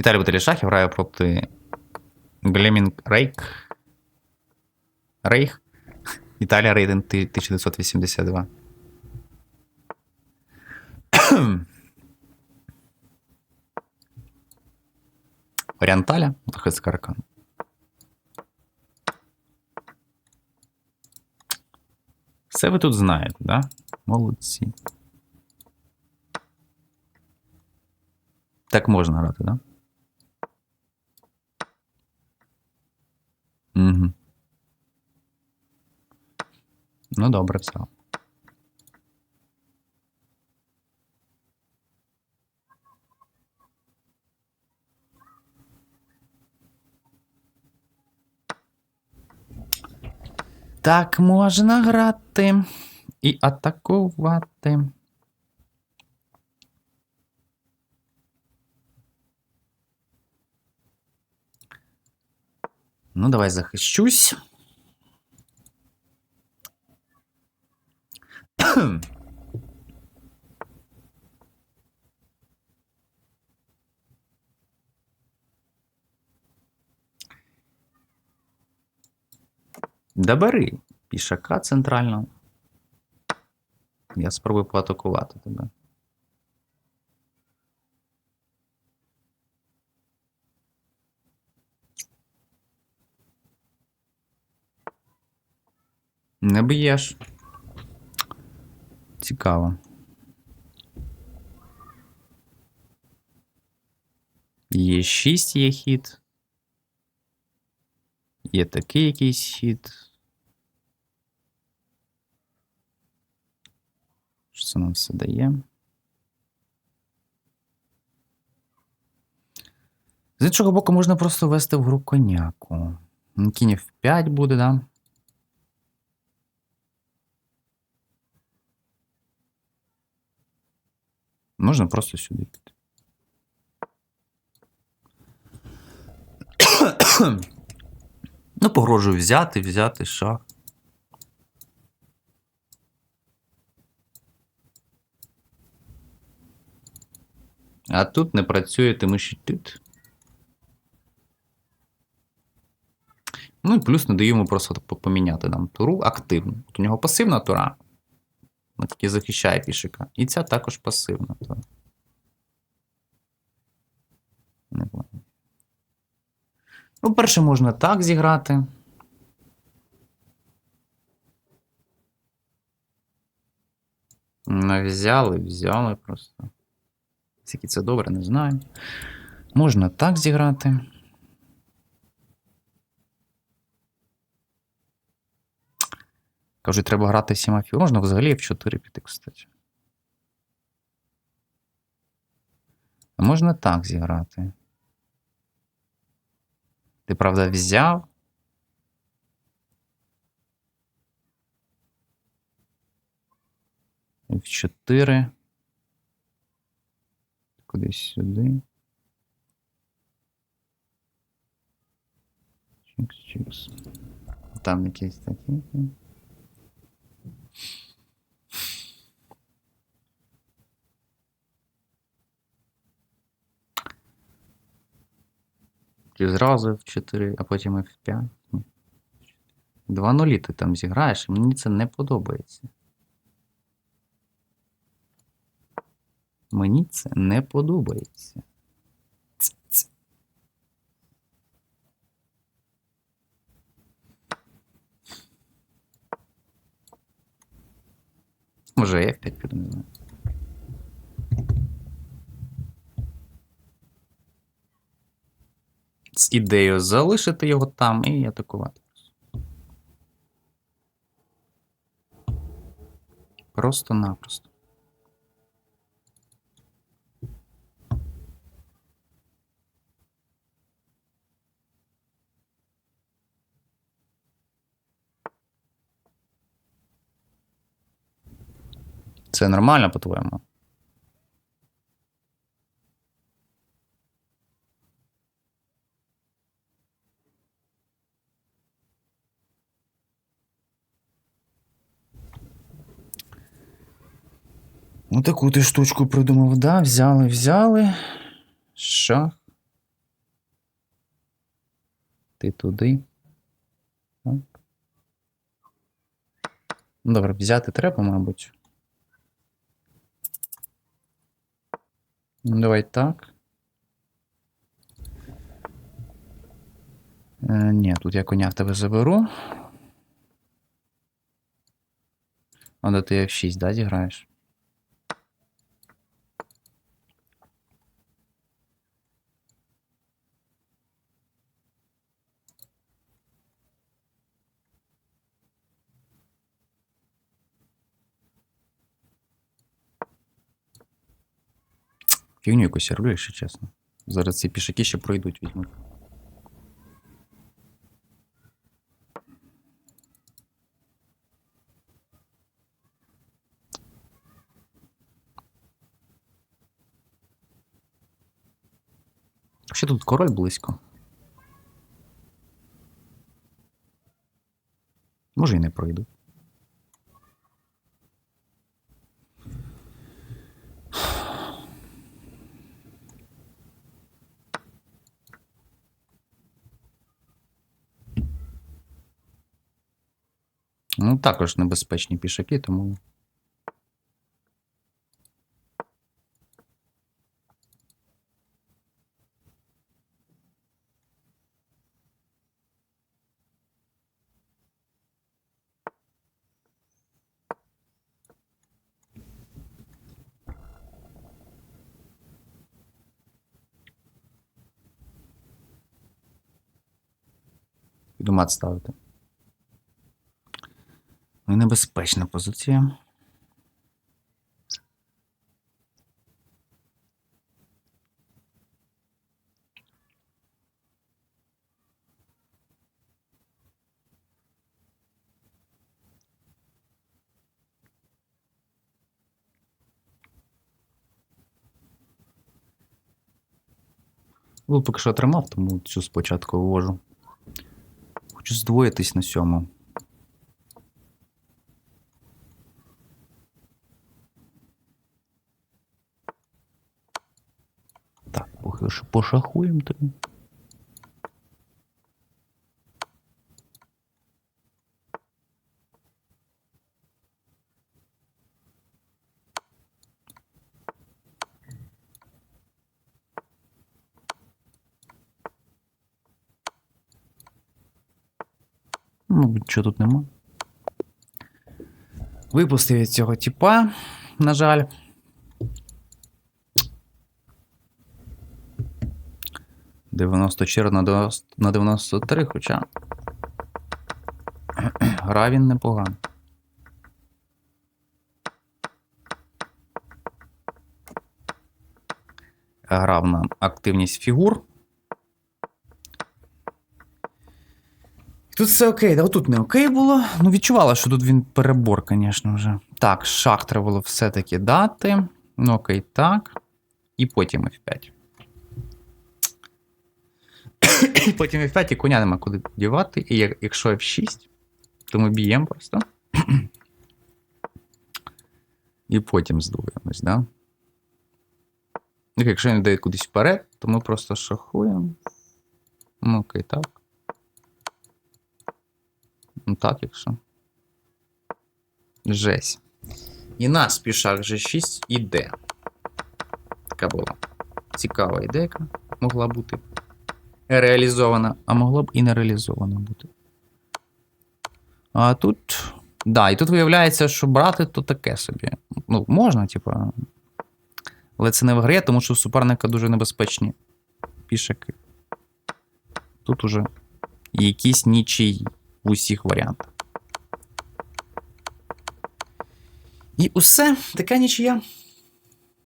Віталій Баталішахів грає проти Глемінг Рейк. Рейх. Італія рейтинг 1982. Орієнталя, захист Каркан. Все ви тут знаєте, да? Молодці. Так можна грати, да? Угу. Ну, добре, все. Так можна грати і атакувати. Ну, давай захищусь. Добери пішака центрального. Я спробую поатакувати тебе. Не б'єш. Цікаво. Є 6 є хід. Є такий якийсь хід. Що це нам все дає? З іншого боку, можна просто ввести в гру коняку. Кінь в 5 буде, да? Можна просто сюди піти. ну, погрожую взяти, взяти шах. А тут не працює, тому що тут. Ну і плюс не йому просто поміняти нам туру активно. От у нього пасивна тура. Вона захищає пішика. І ця також пасивна тура. Не. Ну, перше можна так зіграти. Ну, взяли, взяли просто. Скільки це добре, не знаю. Можна так зіграти. Кажуть, треба грати всіма фігурами. Можна взагалі в 4 піти, кстати. А можна так зіграти. Ти, правда, взяв. В 4. Кудись сюди. Чікс. Там якісь такі. Чи зразу в 4, а потім і в 5. Два нулі ти там зіграєш, і мені це не подобається. Мені це не подобається. Може, я F5 піду, не знаю. З ідеєю залишити його там і атакувати. Просто-напросто. Це нормально, по-твоєму? Ну, таку ти штучку придумав, да? Взяли, взяли. Шах. Ти туди. Так. Ну, Добре, взяти треба, мабуть. Ну, Давай так. Е, ні, тут я коня в тебе заберу. А де ти F6, да, зіграєш? Фігню якусь я якщо чесно. Зараз ці пішаки ще пройдуть візьмуть. Ще тут король близько. Може і не пройду. Ну, також небезпечні пішаки, тому. Піду мат ставити. Небезпечна позиція. Ну, поки що тримав, тому цю спочатку вивожу. Хочу здвоїтись на сьому. Так, поки що пошахуємо тобі. Мабуть, що тут нема. Випустив цього типа, на жаль. Дев'яносто чер на 90 на 93, хоча. Гра він непогано. Грав на активність фігур. Тут все окей, да отут не окей було. Ну, відчувала, що тут він перебор, звісно вже. Так, шах треба було все-таки дати. Ну, окей, так. І потім F5. Потім F5 і коня нема куди дівати. І якщо F6, то ми б'ємо просто. І потім здуємось, да? Якщо він дає кудись вперед, то ми просто шахуємо. Ну, окей, так. Ну так, якщо. Жесть. І нас пішак G6 іде. Така була цікава ідейка могла бути реалізована, а могла б і не реалізована бути. А тут. Да, і тут виявляється, що брати то таке собі. Ну, можна, типа. Але це не виграє, тому що у суперника дуже небезпечні пішаки. Тут уже якісь нічиї в усіх варіантах. І усе, така нічия.